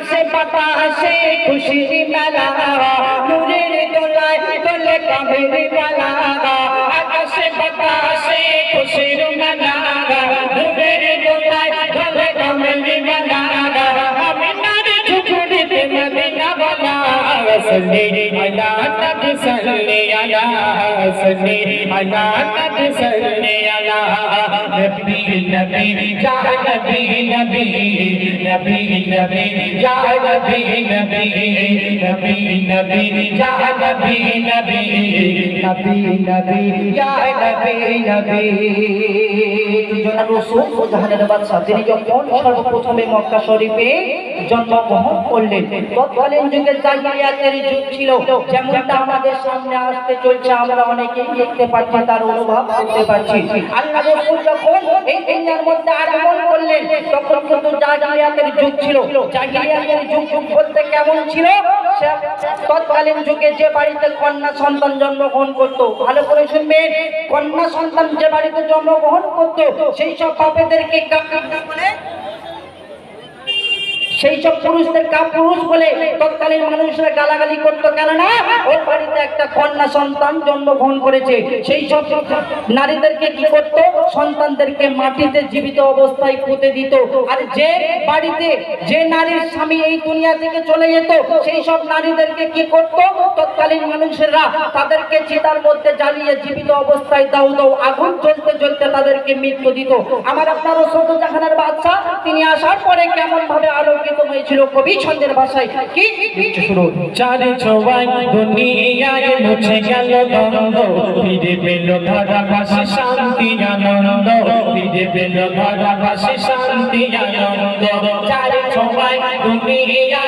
আকাশে বাতাসে খুশির মেলা নূরের দোলায় দোলে কামের মেলা ইয়া ইয়া ইয়া ইয়া তিনি যখন সর্বপ্রথমে মক্কা শরীফে জন্মগ্রহণ করলেন তৎকালীন তৎকালীন যুগে যে বাড়িতে কন্যা সন্তান জন্মগ্রহণ করতো, ভালো করে শুনবেন, কন্যা সন্তান যে বাড়িতে জন্মগ্রহণ করতো, সেই সব বাপেদেরকে বলে সেই সব পুরুষদের কাপ পুরুষ বলে তৎকালীন মানুষরা গালাগালি করতো। কেননা ওর বাড়িতে একটা কন্যা সন্তান জন্মগ্রহণ করেছে। সেই সব নারীদেরকে কি করতো? সন্তানদেরকে মাটিতে জীবিত অবস্থায় পুঁতে দিত। আর যে বাড়িতে যে নারীর স্বামী এই দুনিয়া থেকে চলে যেত সেই সব নারীদেরকে কি করতো? তৎকালীন মানুষেরা তাদেরকে চিতার মধ্যে জ্বালিয়ে জীবিত অবস্থায় দাউ দাও আগুন জ্বলতে জ্বলতে তাদেরকে মৃত্যু দিত। আমার আপনার সৌদ জাহানের বাচ্চা তিনি আসার পরে কেমন ভাবে আলোকিত হয়েছিল কবি ছন্দের ভাষায়। আনন্দ। ফিরে পেল ধারাবাসী শান্তি আনন্দ। চার ছোয়াই দুনিয়ায়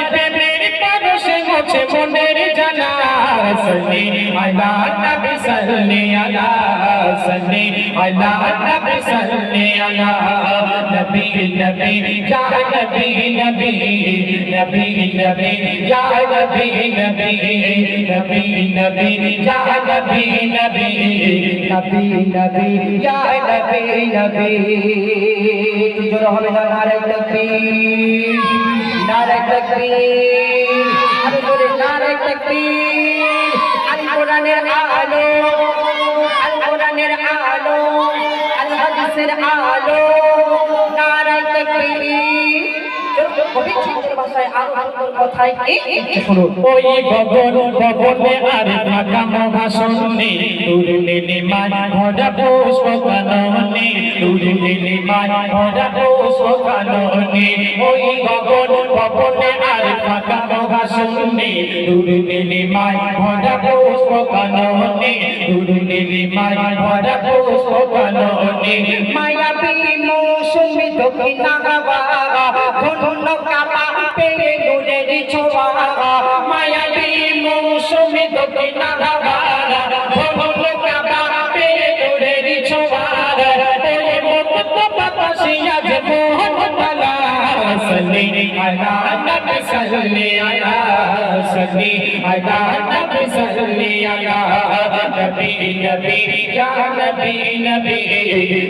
মনের জানা সল্লি আলা নবী সল্লি আলা সল্লি আলা নবী সল্লি আলা নবী নবী ইয়া নবী নবী নবী নবী ইয়া নবী নবী নবী নবী ইয়া নবী নবী নবী নবী ইয়া নবী নবী জোর হবে না নারে তাকবীর নারে তাকবীর আরে জোরে নারে তাকবীর আল কোরআনের আলো আল কোরআনের আলো। আল হাদিসের আলো নারে তাকবীর কবি ভাষায় আরও সুন্দর কথায় কি? ওই গগন গগনে আর ফাঁকা মহাশন নেই তুরে ভরা পুষ্প কাননে তুরে নীলি ভরা পুষ্প কাননে ওই গগন গগনে আর ফাঁকা মহাশন নেই তুরে ভরা পুষ্প কাননে তুরে নীলি ভরা পুষ্প কাননে মায়াবী মৌসুমি দক্ষিণা হাওয়া ধন্য কাপা পেয়ে নুরের ছোঁয়া মায়াবী মৌসুমে দক্ষিণা ধারা ভবন কাপা পেয়ে নুরের ছোঁয়া তেরে মুক্ত বাতাসিয়া যে মোহন বালা সল্লি আলা নবী সল্লি আলা सल्ली अला नबी सल्ली अला नबी नबी या नबी नबी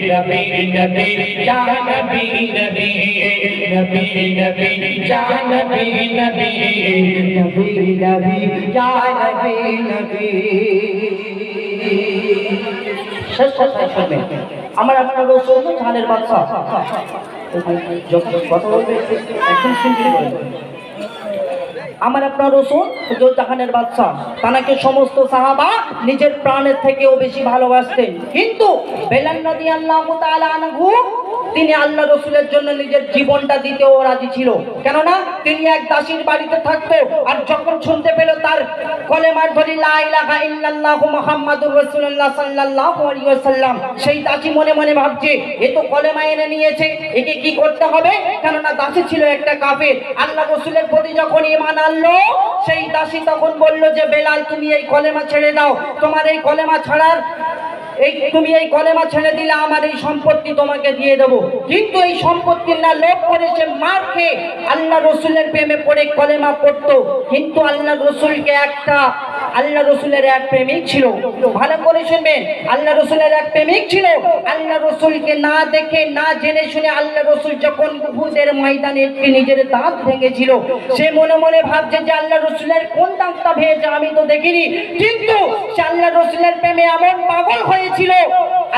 नबी नबी या नबी नबी नबी नबी या नबी नबी নবী নবী ইয়া নবী নবী শেষ কথা শুনবেন আমার আপনার রসুল ধানের বাচ্চা যখন কথা বলবে এখন শুনতে বলবে আমার আপনার রসুন জাহানের বাদশাহ তানাকে সমস্ত সাহাবা নিজের প্রাণের থেকেও বেশি ভালোবাসতেন। কিন্তু বেলান নদী আল্লাহ আনহু তিনি আল্লাহ রসুলের জন্য নিজের জীবনটা দিতেও রাজি ছিল। কেননা তিনি এক দাসীর বাড়িতে থাকতো আর যখন শুনতে পেল তার কলেমার ধরি সেই দাসী মনে মনে ভাবছে, এ তো কলেমা এনে নিয়েছে, একে কি করতে হবে? কেননা দাসী ছিল একটা কাফের। আল্লাহ রসুলের প্রতি যখন ঈমান আনলো, সেই দাসী তখন বলল যে, বেলাল, তুমি এই কলেমা ছেড়ে দাও। তোমার এই কলেমা ছাড়ার এই তুমি এই কলেমা ছেড়ে দিলে আমার এই সম্পত্তি তোমাকে দিয়ে দেবো। কিন্তু এই সম্পত্তির না লোভ করেছে মার খেয়ে আল্লাহ রসুলের প্রেমে পড়ে কলেমা পড়তো। কিন্তু আল্লাহ রসুলকে একটা আল্লাহ রসুলের এক প্রেমিক ছিল। ভালো করে শুনবেন। আল্লাহ রসুলের এক প্রেমিক ছিল। আল্লাহ রসুলকে না দেখে, না জেনে শুনে আল্লাহ রসুল যখন উহুদের ময়দানে একটি নিজের দাঁত ভেঙেছিল, সে মনে মনে ভাবছে যে আল্লাহ রসুলের কোন দাঁতটা ভেঙেছে আমি তো দেখিনি। কিন্তু সে আল্লাহ রসুলের প্রেমে এমন পাগল হয়েছিল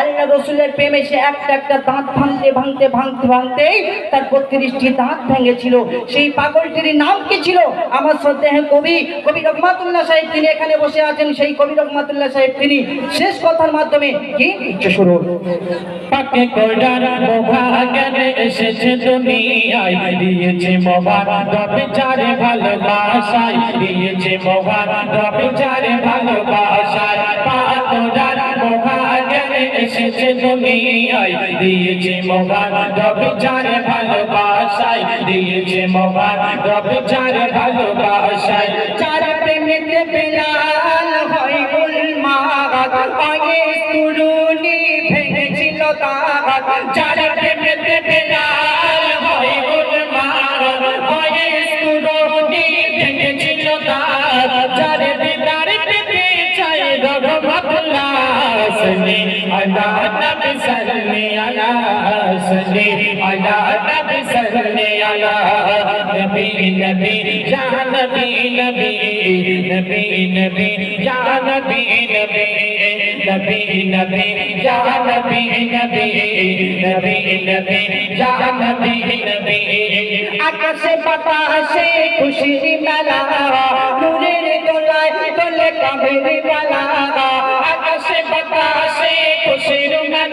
আল্লাহ রসুলের প্রেমে সে একটা একটা দাঁত ভাঙতে ভাঙতে ভাঙতে, ভাঙতেই তার বত্রিশটি দাঁত ভেঙেছিল। সেই পাগলটির নাম কি ছিল? আমার শ্রদ্ধেয় কবি কবি রহমাতুল্লাহ সাহেব তিনি এখানে বসে আছেন। সেই কবি রহমাতুল্লাহ সাহেব তিনি শেষ কথার মাধ্যমে কি শুরু ভালোবাসায়। দিয়েছে মোবার রবে চারে ভালোবাসায়। এসেছে দুনিয়ায় দিয়েছে মোবারক বিচার চারে ভালোবাসায় দিয়েছে মোবারক বিচার চারে সনে আলা নবী সাল্লি আলা নবী নবী ইয়া নবী নবী নবী নবী ইয়া নবী নবী নবী নবী ইয়া নবী নবী নবী নবী ইয়া নবী নবী আকাশে বাতাসে খুশির মেলা নূরের দোলায় দোলে কামের মেলা আকাশে বাতাসে খুশির মানাগা